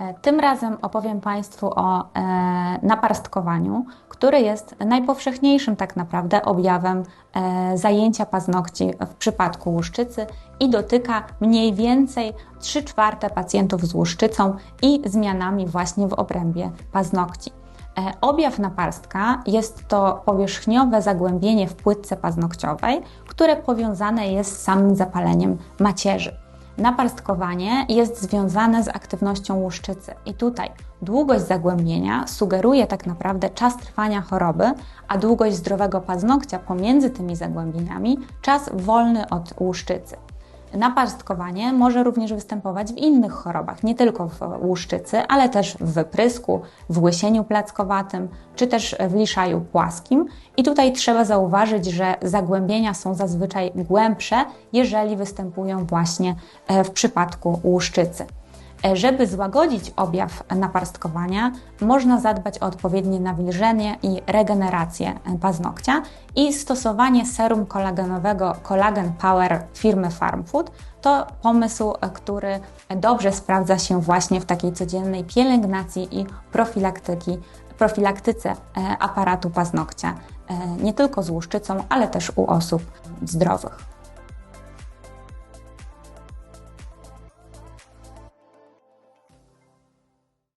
E, tym razem opowiem Państwu o e, naparstkowaniu, który jest najpowszechniejszym tak naprawdę objawem e, zajęcia paznokci w przypadku łuszczycy i dotyka mniej więcej 3 czwarte pacjentów z łuszczycą i zmianami właśnie w obrębie paznokci. E, objaw naparstka jest to powierzchniowe zagłębienie w płytce paznokciowej, które powiązane jest z samym zapaleniem macierzy. Naparstkowanie jest związane z aktywnością łuszczycy i tutaj długość zagłębienia sugeruje tak naprawdę czas trwania choroby, a długość zdrowego paznokcia pomiędzy tymi zagłębieniami czas wolny od łuszczycy. Naparstkowanie może również występować w innych chorobach, nie tylko w łuszczycy, ale też w wyprysku, w łysieniu plackowatym, czy też w liszaju płaskim. I tutaj trzeba zauważyć, że zagłębienia są zazwyczaj głębsze, jeżeli występują właśnie e, w przypadku łuszczycy. E, żeby złagodzić objaw naparstkowania, można zadbać o odpowiednie nawilżenie i regenerację e, paznokcia i stosowanie serum kolagenowego Collagen Power firmy Farmfood to pomysł, e, który dobrze sprawdza się właśnie w takiej codziennej pielęgnacji i profilaktyki, profilaktyce aparatu paznokcia, nie tylko z łuszczycą, ale też u osób zdrowych.